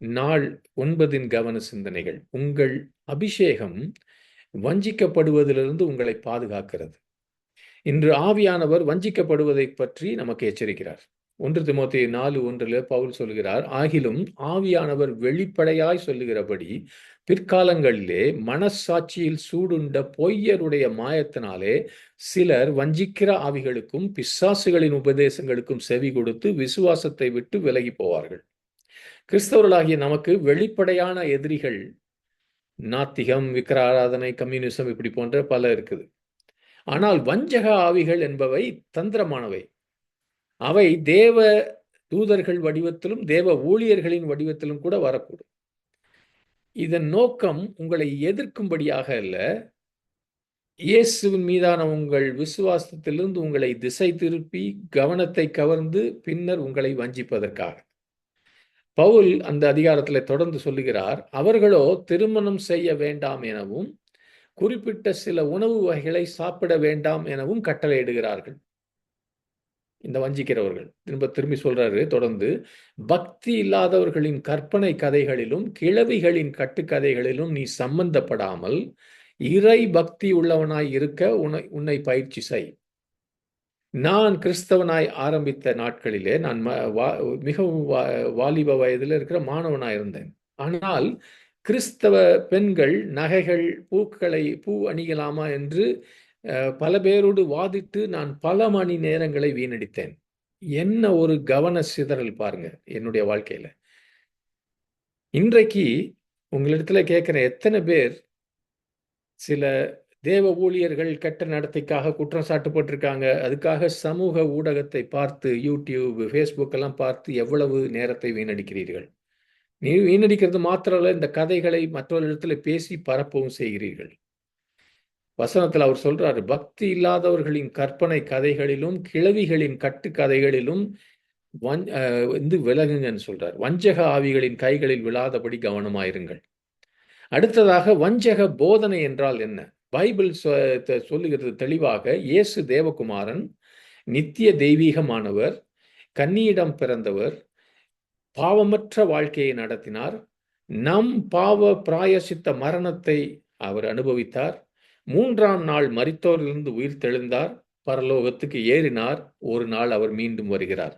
நாள் ஒன்பதின் கவன சிந்தனைகள். உங்கள் அபிஷேகம் வஞ்சிக்கப்படுவதிலிருந்து உங்களை பாதுகாக்கிறது. இன்று ஆவியானவர் வஞ்சிக்கப்படுவதை பற்றி நமக்கு எச்சரிக்கிறார். ஒன்று திமுத்தி நாலு ஒன்றில் பவுல் சொல்கிறார் ஆகிலும் ஆவியானவர் வெளிப்படையாய் சொல்லுகிறபடி பிற்காலங்களிலே மனசாட்சியில் சூடுண்ட பொய்யருடைய மாயத்தினாலே சிலர் வஞ்சிக்கிற ஆவிகளுக்கும் பிசாசுகளின் உபதேசங்களுக்கும் செவி கொடுத்து விசுவாசத்தை விட்டு விலகி போவார்கள். கிறிஸ்தவர்களாகிய நமக்கு வெளிப்படையான எதிரிகள் நாத்திகம் விக்கிர ஆராதனை கம்யூனிசம் இப்படி போன்ற பல இருக்குது. ஆனால் வஞ்சக ஆவிகள் என்பவை தந்திரமானவை. அவை தேவ தூதர்கள் வடிவத்திலும் தேவ ஊழியர்களின் வடிவத்திலும் கூட வரக்கூடும். இதன் நோக்கம் உங்களை எதிர்க்கும்படியாக அல்ல. இயேசுவின் மீதான உங்கள் விசுவாசத்திலிருந்து உங்களை திசை திருப்பி கவனத்தை கவர்ந்து பின்னர் உங்களை வஞ்சிப்பதற்காக. பவுல் அந்த அதிகாரத்தில் தொடர்ந்து சொல்லுகிறார் அவர்களோ திருமணம் செய்ய வேண்டாம் எனவும் குறிப்பிட்ட சில உணவு வகைகளை சாப்பிட வேண்டாம் எனவும் கட்டளையிடுகிறார்கள். இந்த வஞ்சிக்கிறவர்கள் திரும்ப திரும்பி சொல்றாரு தொடர்ந்து பக்தி இல்லாதவர்களின் கற்பனை கதைகளிலும் கிழவிகளின் கட்டுக்கதைகளிலும் நீ சம்பந்தப்படாமல் இறை பக்தி உள்ளவனாய் இருக்க உன்னை உன்னை பயிற்சி செய். நான் கிறிஸ்தவனாய் ஆரம்பித்த நாட்களிலே நான் மிகவும் வாலிப வயதில் இருக்கிற மாணவனாய் இருந்தேன். ஆனால் கிறிஸ்தவ பெண்கள் நகைகள் பூக்களை பூ அணியலாமா என்று பல பேரோடு வாதிட்டு நான் பல மணி நேரங்களை வீணடித்தேன். என்ன ஒரு கவன சிதறல் பாருங்க என்னுடைய வாழ்க்கையில. இன்றைக்கு உங்களிடத்துல கேட்குற எத்தனை பேர் சில தேவ ஊழியர்கள் கெட்ட நடத்தைக்காக குற்றம் சாட்டுப்பட்டிருக்காங்க. அதுக்காக சமூக ஊடகத்தை பார்த்து யூடியூப் ஃபேஸ்புக் எல்லாம் பார்த்து எவ்வளவு நேரத்தை வீணடிக்கிறீர்கள்? நீ வீணடிக்கிறது மாத்திரமல்ல இந்த கதைகளை மற்றவர்களிடத்துல பேசி பரப்பவும் செய்கிறீர்கள். வசனத்தில் அவர் சொல்றாரு பக்தி இல்லாதவர்களின் கற்பனை கதைகளிலும் கிழவிகளின் கட்டு கதைகளிலும் வஞ் வந்து விலகுங்கன்னு சொல்றார். வஞ்சக ஆவிகளின் கைகளில் விழாதபடி கவனமாயிருங்கள். அடுத்ததாக வஞ்சக போதனை என்றால் என்ன? பைபிள் சொல்லுகிறது தெளிவாக இயேசு தேவகுமாரன் நித்திய தெய்வீகமானவர் கன்னியிடம் பிறந்தவர் பாவமற்ற வாழ்க்கையை நடத்தினார். நம் பாவ பிராயசித்த மரணத்தை அவர் அனுபவித்தார். மூன்றாம் நாள் மரித்தோரிலிருந்து உயிர் தெழுந்தார். பரலோகத்துக்கு ஏறினார். ஒரு நாள் அவர் மீண்டும் வருகிறார்.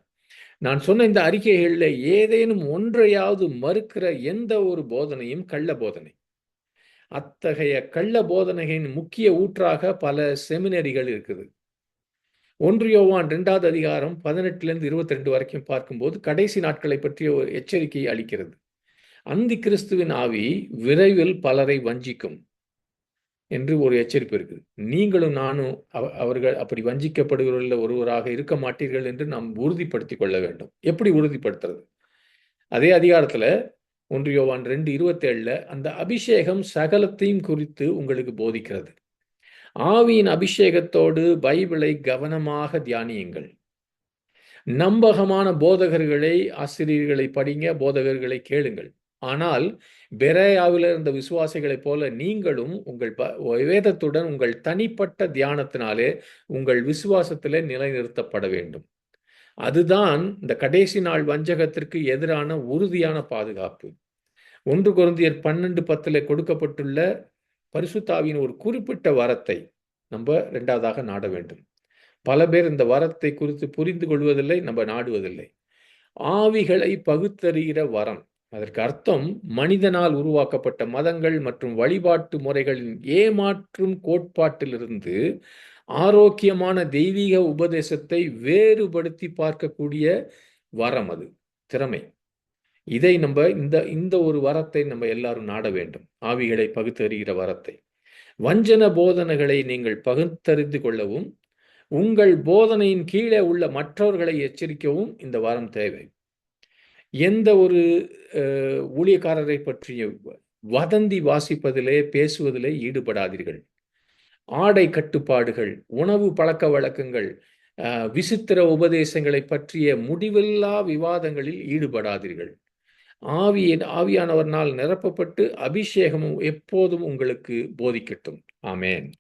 நான் சொன்ன இந்த அறிக்கைகளில் ஏதேனும் ஒன்றையாவது மறுக்கிற எந்த ஒரு போதனையும் கள்ள போதனை. அத்தகைய கள்ள போதனைகளின் முக்கிய ஊற்றாக பல செமினரிகள் இருக்குது. ஒன்றியோவான் ரெண்டாவது அதிகாரம் பதினெட்டுலேருந்து இருபத்தி ரெண்டு வரைக்கும் பார்க்கும்போது கடைசி நாட்களை பற்றிய ஒரு எச்சரிக்கை அளிக்கிறது. அந்தி கிறிஸ்துவின் ஆவி விரைவில் பலரை வஞ்சிக்கும் என்று ஒரு எச்சரிப்பு இருக்குது. நீங்களும் நானும் அவர்கள் அப்படி வஞ்சிக்கப்படுகிறவர்கள் ஒருவராக இருக்க மாட்டீர்கள் என்று நாம் உறுதிப்படுத்தி கொள்ள வேண்டும். எப்படி உறுதிப்படுத்துறது? அதே அதிகாரத்தில் ஒன்று யோவான் ரெண்டு இருபத்தேழில் அந்த அபிஷேகம் சகலத்தையும் குறித்து உங்களுக்கு போதிக்கிறது. ஆவியின் அபிஷேகத்தோடு பைபிளை கவனமாக தியானியுங்கள். நம்பகமான போதகர்களை ஆசிரியர்களை படிங்க போதகர்களை கேளுங்கள். ஆனால் பெரேயாவில் இருந்த விசுவாசிகளைப் போல நீங்களும் உங்கள் வேதத்துடன் உங்கள் தனிப்பட்ட தியானத்தினாலே உங்கள் விசுவாசத்திலே நிலைநிறுத்தப்பட வேண்டும். அதுதான் இந்த கடைசி நாள் வஞ்சகத்திற்கு எதிரான உறுதியான பாதுகாப்பு. ஒன்று குருந்தியர் பன்னெண்டு பத்தில் கொடுக்கப்பட்டுள்ள பரிசுத்தாவின் ஒரு குறிப்பிட்ட வரத்தை நம்ம ரெண்டாவதாக நாட வேண்டும். பல பேர் இந்த வரத்தை குறித்து புரிந்து கொள்வதில்லை நம்ம நாடுவதில்லை. ஆவிகளை பகுத்தறிகிற வரம். அதற்கு அர்த்தம் மனிதனால் உருவாக்கப்பட்ட மதங்கள் மற்றும் வழிபாட்டு முறைகளின் ஏமாற்றும் கோட்பாட்டிலிருந்து ஆரோக்கியமான தெய்வீக உபதேசத்தை வேறுபடுத்தி பார்க்கக்கூடிய வரம் அது திறமை. இதை நம்ம இந்த இந்த ஒரு வரத்தை நம்ம எல்லாரும் நாட வேண்டும். ஆவிகளை பகுத்தறிகிற வரத்தை. வஞ்சன போதனைகளை நீங்கள் பகுத்தறிந்து கொள்ளவும் உங்கள் போதனையின் கீழே உள்ள மற்றவர்களை எச்சரிக்கவும் இந்த வரம் தேவை. எந்த ஒரு ஊழியக்காரரை பற்றிய வதந்தி வாசிப்பதிலே பேசுவதிலே ஈடுபடாதீர்கள். ஆடை கட்டுப்பாடுகள் உணவு பழக்க வழக்கங்கள் விசித்திர உபதேசங்களை பற்றிய முடிவில்லா விவாதங்களில் ஈடுபடாதீர்கள். ஆவியின் ஆவியானவர்னால் நிரப்பப்பட்டு அபிஷேகமும் எப்போதும் உங்களுக்கு போதிக்கட்டும். ஆமேன்.